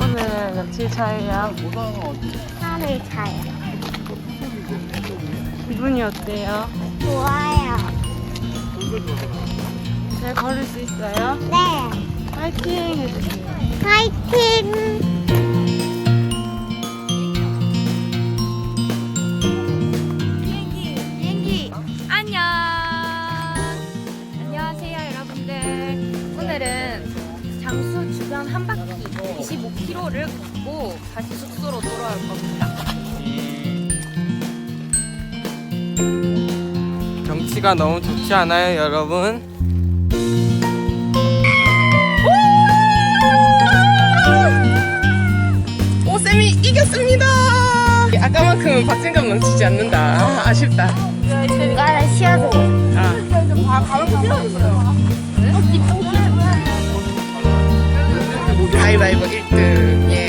오늘 며칠 차예요? 하늘 차요. 기분이 어때요? 좋아요. 잘 걸을 수 있어요? 네. 파이팅 해주세요. 파이팅! 비행기 안녕 안녕하세요 여러분들 오늘은 장수 주변 한 바퀴 25km를 걷고 다시 숙소로 돌아올 겁니다 경치가 너무 좋지 않아요, 여러분? 아까만큼은 박진감 넘치지 않는다. 아쉽다. 중간에 쉬어도 가위바위보 1등. 예.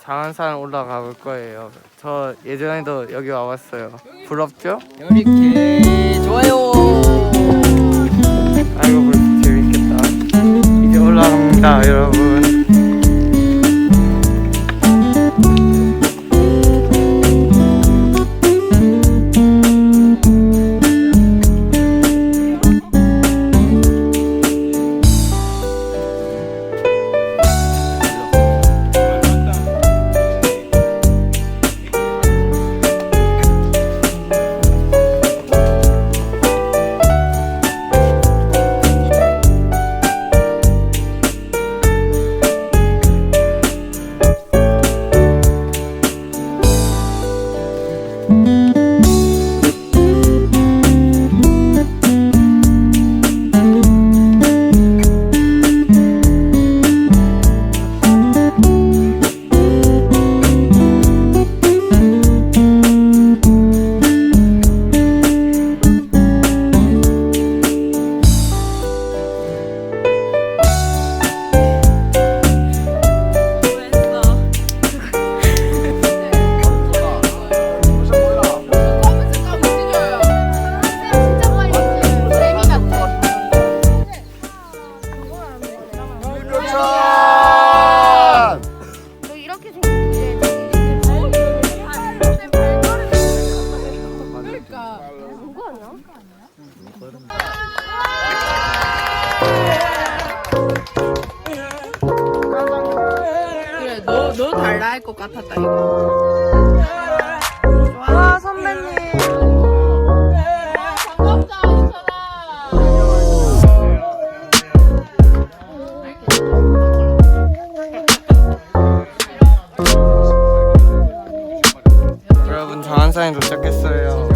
장안산 올라가 볼 거예요. 저 예전에도 여기 와봤어요. 부럽죠? 이렇게 가야 할 것 같았다 이거 와 선배님 여러분 저한 사인 도착했어요.